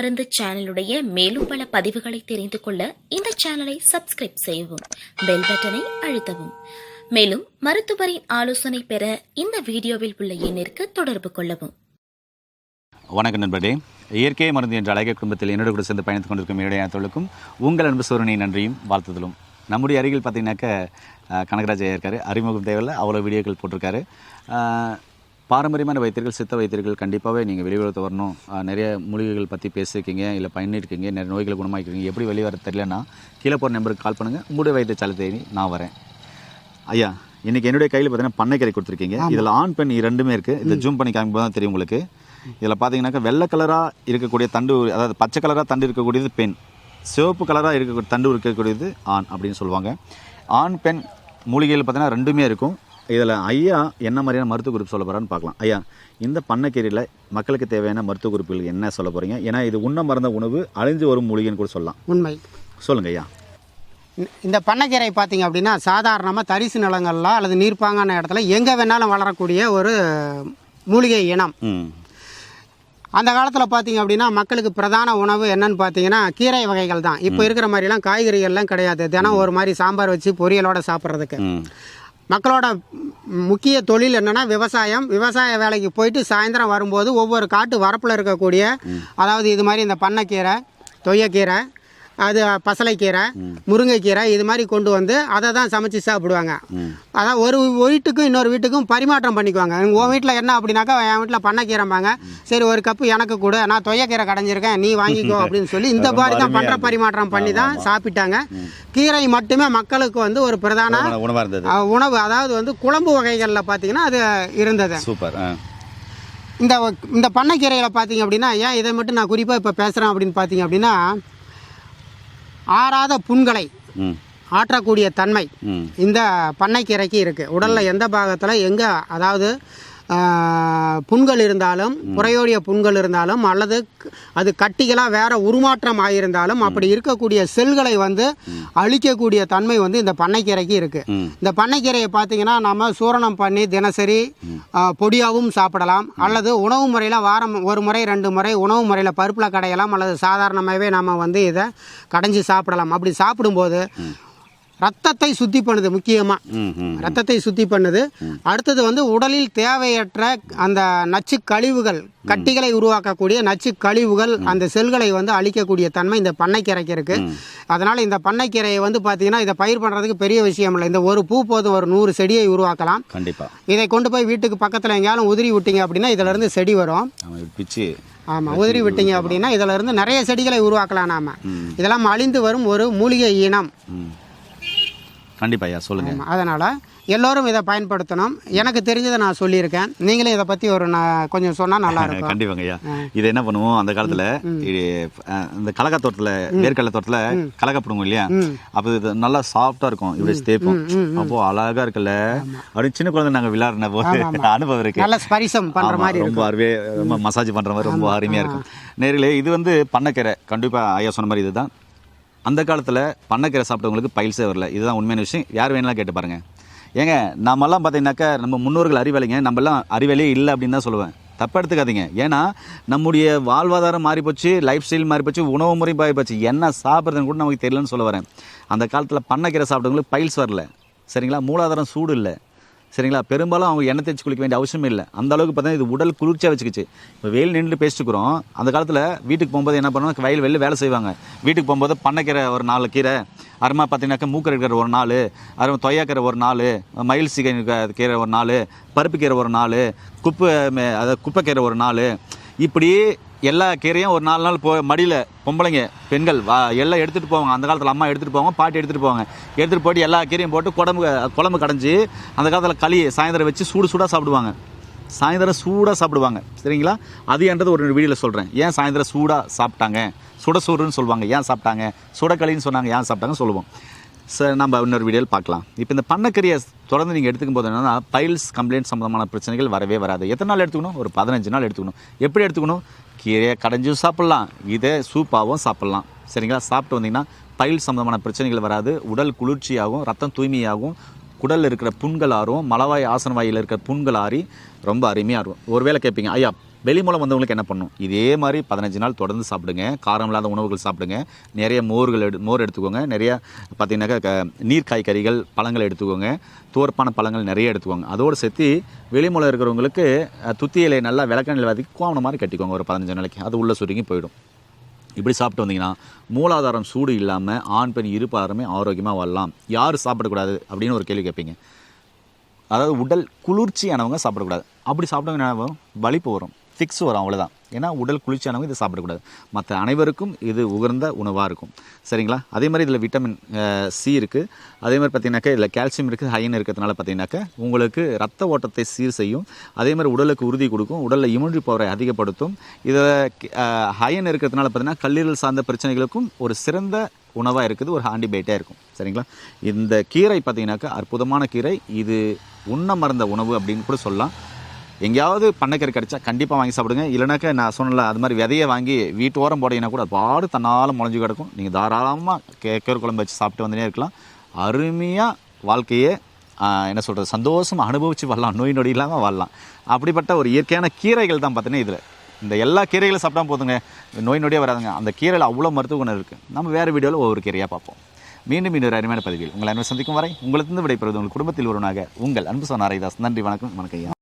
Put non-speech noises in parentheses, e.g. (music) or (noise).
மருந்து சேனலுடைய மேலும் பல பதிவுகளை தெரிந்து கொள்ள இந்த சேனலை சப்ஸ்கிரைப் செய்யவும் பெல் பட்டனை அழுத்தவும். மேலும் மருத்துவரின் ஆலோசனை பெற இந்த வீடியோவில் உள்ள எண்ணிற்கு தொடர்பு கொள்ளவும். வணக்கம் நண்பர்களே. இயற்கை மருந்து என்ற அழகிய குடும்பத்தில் என்னோட கூட சேர்ந்து பயணித்துக் கொண்டிருக்கும் என்னுடைய தொழிலுக்கும் உங்கள் அன்பு சூரனை நன்றியும் வாழ்த்துதலும். நம்முடைய அருகில் பார்த்தீங்கன்னாக்க கனகராஜ் ஐயா இருக்காரு. அறிமுகம் தேவையில்ல அவ்வளோ வீடியோக்கள் போட்டிருக்காரு. பாரம்பரியமான வைத்தியர்கள் சித்த வைத்தியர்கள் கண்டிப்பாகவே நீங்கள் வெளியுறவு வரணும். நிறைய மூலிகைகள் பற்றி பேசியிருக்கீங்க இல்லை பண்ணியிருக்கீங்க நிறைய நோய்களை குணமாக்கிருக்கீங்க எப்படி வெளியே வர தெரியலன்னா கீழே போகிற நம்பருக்கு கால் பண்ணுங்கள் உங்களுடைய வைத்தியசாலை தேடி நான் வரேன். ஐயா இன்னைக்கு என்னுடைய கையில் பார்த்தீங்கன்னா பண்ணைக்கரை கொடுத்துருக்கீங்க. இதில் ஆண் பெண் இரண்டுமே இருக்கு. இந்த ஜூம் பண்ணி காமிக்கும் தான் தெரியும் உங்களுக்கு. இதில் பார்த்தீங்கன்னாக்கா வெள்ளை கலராக இருக்கக்கூடிய தண்டு அதாவது பச்சை கலராக தண்டு இருக்கக்கூடியது பெண். சிவப்பு கலராக இருக்கக்கூடிய தண்டு இருக்கக்கூடியது ஆண் அப்படின்னு சொல்லுவாங்க. ஆண் பெண் மூலிகைகள் பார்த்தீங்கன்னா ரெண்டுமே இருக்கும். இதில் ஐயா என்ன மாதிரியான மருத்துவ குறிப்பு சொல்ல போகிறான்னு பார்க்கலாம். ஐயா இந்த பண்ணைக்கீரையில் மக்களுக்கு தேவையான மருத்துவ குறிப்புகள் என்ன சொல்ல போகிறீங்க ஏன்னா இது உண்ண மறந்த உணவு அழிஞ்சு வரும் மூலிகைன்னு கூட சொல்லலாம். உண்மை. சொல்லுங்க ஐயா. இந்த- பண்ணைக்கீரை பார்த்தீங்க அப்படின்னா சாதாரணமாக தரிசு நிலங்கள்ல அல்லது நீர்ப்பாங்கான இடத்துல எங்கே வேணாலும் வளரக்கூடிய ஒரு மூலிகை இனம். அந்த காலத்தில் பார்த்தீங்க அப்படின்னா மக்களுக்கு பிரதான உணவு என்னன்னு பார்த்தீங்கன்னா கீரை வகைகள் தான். இப்போ இருக்கிற மாதிரிலாம் காய்கறிகள்லாம் கிடையாது. தினம் ஒரு மாதிரி சாம்பார் வச்சு பொரியலோட சாப்பிட்றதுக்கு. மக்களோட முக்கிய தொழில் என்னன்னா விவசாயம். விவசாய வேலைக்கு போயிட்டு சாயந்தரம் வரும்போது ஒவ்வொரு காட்டு வரப்பில் இருக்கக்கூடிய அதாவது இது மாதிரி இந்த பண்ணைக்கீரை தொய்யக்கீரை அது பசலைக்கீரை முருங்கைக்கீரை இது மாதிரி கொண்டு வந்து அதை தான் சமைச்சு சாப்பிடுவாங்க. அதான் ஒரு வீட்டுக்கும் இன்னொரு வீட்டுக்கும் பரிமாற்றம் பண்ணிக்குவாங்க. உன் வீட்டில் என்ன அப்படின்னாக்கா என் வீட்டில் பண்ணைக்கீரைம்பாங்க. சரி ஒரு கப்பு எனக்கு கொடு நான் தொய்யக்கீரை கடைஞ்சிருக்கேன் நீ வாங்கிக்கோ (laughs) அப்படின்னு சொல்லி இந்த மாதிரி தான் பண்ணுற பரிமாற்றம் பண்ணி தான் சாப்பிட்டாங்க. கீரை மட்டுமே மக்களுக்கு வந்து ஒரு பிரதான உணவு அதாவது வந்து குழம்பு வகைகளில் பார்த்தீங்கன்னா அது இருந்தது. சூப்பர் இந்த இந்த பண்ணைக்கீரையில் பார்த்தீங்க அப்படின்னா ஏன் இதை மட்டும் நான் குறிப்பாக இப்போ பேசுகிறேன் அப்படின்னு பார்த்தீங்க அப்படின்னா ஆறாத புண்களை ஆற்றக்கூடிய தன்மை இந்த பண்ணைக்கீரைக்கு இருக்குது உடலில் எந்த பாகத்தில் எங்கே அதாவது புண்கள் இருந்தாலும் புறையோடிய புண்கள் இருந்தாலும் அல்லது அது கட்டிகளாக வேற உருமாற்றம் ஆகியிருந்தாலும் அப்படி இருக்கக்கூடிய செல்களை வந்து அழிக்கக்கூடிய தன்மை வந்து இந்த பண்ணைக்கீரைக்கு இருக்குது இந்த பண்ணைக்கீரையை பார்த்தீங்கன்னா நம்ம சூரணம் பண்ணி தினசரி பொடியாகவும் சாப்பிடலாம். அல்லது உணவு முறையில் வாரம் ஒரு முறை ரெண்டு முறை உணவு முறையில் பருப்பில் கடையலாம். அல்லது சாதாரணமாகவே நம்ம வந்து இதை கடைஞ்சி சாப்பிடலாம். அப்படி சாப்பிடும்போது ரத்தத்தை சுத்தி பண்ணுது முக்கியமாக ரத்தத்தை சுத்தி பண்ணுது. அடுத்தது வந்து உடலில் தேவையற்ற அந்த நச்சு கழிவுகள் கட்டிகளை உருவாக்கக்கூடிய நச்சு கழிவுகள் அந்த செல்களை வந்து அழிக்கக்கூடிய தன்மை இந்த பண்ணைக்கீரைக்கு இருக்கு. அதனால இந்த பண்ணைக்கீரையை வந்து பார்த்தீங்கன்னா இதை பயிர் பண்ணுறதுக்கு பெரிய விஷயம் இல்லை. இந்த ஒரு பூ போதும் ஒரு நூறு செடியை உருவாக்கலாம். கண்டிப்பா. இதை கொண்டு போய் வீட்டுக்கு பக்கத்தில் எங்கேயாலும் உதிரி விட்டீங்க அப்படின்னா இதுல இருந்து செடி வரும். பிச்சு. ஆமாம் உதிரி விட்டீங்க அப்படின்னா இதுல இருந்து நிறைய செடிகளை உருவாக்கலாம் நாம. இதெல்லாம் அழிந்து வரும் ஒரு மூலிகை இனம். ம் கண்டிப்பா ஐயா சொல்லுங்க. ஆமா, அதனால எல்லோரும் இதை பயன்படுத்தணும். எனக்கு தெரிஞ்சதை நான் சொல்லியிருக்கேன். நீங்களே இதை பற்றி ஒரு நான் கொஞ்சம் சொன்னால் நல்லா (laughs) இருக்கும். கண்டிப்பாங்க ஐயா. இது என்ன பண்ணுவோம்? அந்த காலத்துல இந்த கலகா தோட்டத்துல வேர்க்கடலை தோட்டத்துல கலகா போடுவோம் இல்லையா? அப்ப இது நல்லா சாஃப்டா இருக்கும். இப்படி தேய்ப்போம். அப்போ அழகா இருக்குல்ல? அப்படி சின்ன குழந்தை நாங்க விளையாடின போது (laughs) அனுபவம் இருக்கு. நல்ல ஸ்பரிசம் பண்ணுற மாதிரி ரொம்ப அருவே ரொம்ப மசாஜ் பண்ற மாதிரி ரொம்ப அருமையா இருக்கும். நேரிலே இது வந்து பண்ணைக்கீரை. கண்டிப்பா ஐயா சொன்ன மாதிரி இதுதான். அந்த காலத்தில் பண்ணைக்கீரை சாப்பிட்டவங்களுக்கு பயில்ஸே வரல. இதுதான் உண்மையான விஷயம். யார் வேணாலும் கேட்டு பாருங்கள் ஏங்க நாமெல்லாம் பார்த்தீங்கன்னாக்கா நம்ம முன்னோர்கள் அறிவாளிங்க. நம்மலாம் அறிவாளியே இல்லை அப்படின்னு தான் சொல்லுவேன். தப்பு எடுத்துக்காதீங்க. ஏன்னா நம்முடைய வாழ்வாதாரம் மாறி போச்சு லைஃப் ஸ்டைல் மாறிப்போச்சு உணவு முறை மாறிப்போச்சு. என்ன சாப்பிட்றதுன்னு கூட நமக்கு தெரியலன்னு சொல்ல வரேன். அந்த காலத்தில் பண்ணைக்கீரை சாப்பிட்டவங்களுக்கு பைல்ஸ் வரல. சரிங்களா? மூலாதாரம் சூடு இல்லை. சரிங்களா? பெரும்பாலும் அவங்க எண்ணெய் தேய்ச்சி குளிக்க வேண்டிய அவசியம் இல்லை. அந்த அளவுக்கு பார்த்தீங்கன்னா இது உடல் குளிர்ச்சியாக வச்சுக்கிச்சு. இப்போ வெயில் நின்று பேசிட்டுக்கிறோம் அந்த காலத்தில் வீட்டுக்கு போகும்போது என்ன பண்ணுவோம் வயல் வெளில வேலை செய்வாங்க. வீட்டுக்கு போகும்போது பண்ணைக்கீரை ஒரு நாலு கீரை அருமா பார்த்தீங்கன்னாக்கா மூக்கரை கீரை ஒரு நாள் அருமா தொய்யாக்கீரை ஒரு நாள் மயில் சிகை கீரை ஒரு நாள் பருப்பு கீரை ஒரு நாள் குப்பை அதாவது குப்பைக்கீரை ஒரு நாள் இப்படி எல்லா கீரையும் ஒரு நாலு நாள் போ மடியில் பொம்பளைங்க பெண்கள் வா எல்லாம் எடுத்துகிட்டு போவாங்க. அந்த காலத்தில் அம்மா எடுத்துகிட்டு போவாங்க பாட்டி எடுத்துகிட்டு போவாங்க. எடுத்துகிட்டு போயிட்டு எல்லா கீரையும் போட்டு குழம்பு குழம்பு கடைஞ்சி அந்த காலத்தில் களி சாயந்தரம் வச்சு சூடு சூடாக சாப்பிடுவாங்க. சாயந்தரம் சூடாக சாப்பிடுவாங்க. சரிங்களா? அது என்றது ஒரு வீடியோவில் சொல்கிறேன் ஏன் சாயந்தரம் சூடாக சாப்பிட்டாங்க? சுட சோறுன்னு சொல்லுவாங்க. ஏன் சாப்பிட்டாங்க? சுடக்களின்னு சொன்னாங்க. ஏன் சாப்பிட்டாங்கன்னு சொல்லுவோம். சார் நம்ம இன்னொரு வீடியோவில் பார்க்கலாம். இப்போ இந்த பண்ணக்கரியை தொடர்ந்து நீங்கள் எடுத்துக்கும் போது என்னென்னா பைல்ஸ் கம்ப்ளைண்ட் சம்மந்தமான பிரச்சனைகள் வரவே வராது. எத்தனை நாள் எடுத்துக்கணும்? ஒரு பதினஞ்சு நாள் எடுத்துக்கணும். எப்படி எடுத்துக்கணும்? கீரையை கடைஞ்சும் சாப்பிட்லாம். இதே சூப்பாகவும் சாப்பிட்லாம். சரிங்களா? சாப்பிட்டு வந்தீங்கன்னா பயில் சம்மந்தமான பிரச்சனைகள் வராது. உடல் குளிர்ச்சியாகும் ரத்தம் தூய்மையாகும். குடலில் இருக்கிற புண்கள் ஆறும் மலவாய் ஆசன வாயில் இருக்கிற புண்கள் ஆறி ரொம்ப அருமையாக இருக்கும். ஒருவேளை கேட்பீங்க ஐயா வெளி மூலம் வந்தவங்களுக்கு என்ன பண்ணும்? இதே மாதிரி பதினஞ்சு நாள் தொடர்ந்து சாப்பிடுங்க. காரம் இல்லாத உணவுகள் சாப்பிடுங்க. நிறைய மோர்கள் எடு மோர் எடுத்துக்கோங்க. நிறைய பார்த்தீங்கன்னாக்கா க- நீர் காய்கறிகள் பழங்கள் எடுத்துக்கோங்க. தோற்பான பழங்கள் நிறைய எடுத்துக்கோங்க. அதோடு சேர்த்து வெளிமூலம் இருக்கிறவங்களுக்கு துத்தி இலையை நல்லா விளக்கெண்ணில் வதக்கி கோவணம் மாதிரி கட்டிக்கோங்க ஒரு பதினஞ்சு நாளைக்கு. அது உள்ளே சுருங்கி போயிடும். இப்படி சாப்பிட்டு வந்தீங்கன்னா மூலாதாரம் சூடு இல்லாமல் ஆண் பெண் இருப்பாருமே ஆரோக்கியமாக வரலாம் யார் சாப்பிடக்கூடாது? அப்படின்னு ஒரு கேள்வி கேட்பீங்க. அதாவது உடல் குளிர்ச்சியானவங்க சாப்பிடக்கூடாது. அப்படி சாப்பிட்டவங்க என்ன வரும் வலிப்பு வரும் வரும் அவ்வளோதான் ஏன்னா உடல் குளிர்ச்சியானவங்க இதை சாப்பிடக்கூடாது. மற்ற அனைவருக்கும் இது உகர்ந்த உணவாக இருக்கும். சரிங்களா? அதே மாதிரி இதில் விட்டமின் சி இருக்குது அதே மாதிரி பார்த்தீங்கன்னாக்கா இதில் கால்சியம் இருக்குது ஹைன் இருக்கிறதுனால பார்த்தீங்கன்னாக்கா உங்களுக்கு ரத்த ஓட்டத்தை சீர் செய்யும். அதே மாதிரி உடலுக்கு உறுதி கொடுக்கும் உடலில் இம்யூனிட்டி பவரை அதிகப்படுத்தும். இதில் ஹைன் இருக்கிறதுனால பார்த்தீங்கன்னா கல்லீரல் சார்ந்த பிரச்சனைகளுக்கும் ஒரு சிறந்த உணவாக இருக்குது ஒரு ஆன்டிபயோட்டிக்காக இருக்கும். சரிங்களா? இந்த கீரை பார்த்தீங்கன்னாக்கா அற்புதமான கீரை. இது உண்ண மறந்த உணவு அப்படின்னு கூட சொல்லலாம். எங்கேயாவது பண்ணைக்கறி கிடைச்சா கண்டிப்பாக வாங்கி சாப்பிடுங்க. இல்லைனாக்கா நான் சொன்னல அது மாதிரி விதையை வாங்கி வீட்டு ஓரம் போடீங்கன்னா கூட அது பாடு தன்னால் முளைஞ்சு கிடக்கும். நீங்கள் தாராளமாக கே கீரை குழம்பு வச்சு சாப்பிட்டு வந்துனே இருக்கலாம். அருமையாக வாழ்க்கையே என்ன சொல்கிறது சந்தோஷமாக அனுபவித்து வரலாம். நோய் நொடி இல்லாமல் வாழலாம் அப்படிப்பட்ட ஒரு இயற்கையான கீரைகள் தான் பார்த்தீங்கன்னா இதில். இந்த எல்லா கீரைகளும் சாப்பிட்டா போதுங்க. நோய் நொடியே வராதுங்க. அந்த கீரையில் அவ்வளோ மருத்துவ குணம் இருக்குது நம்ம வேறு வீடியோவில் ஒவ்வொரு கீரையாக பார்ப்போம். மீண்டும் இன்னொரு அருமையான பதிவில் உங்களை அன்பு சந்திக்கும் வரை உங்களுக்கு விடைபெறுவது உங்கள் குடும்பத்தில் ஒருவனாக உங்கள் அன்பு சொன்ன ஹரிதாஸ் நன்றி வணக்கம் வணக்கம் ஐயா.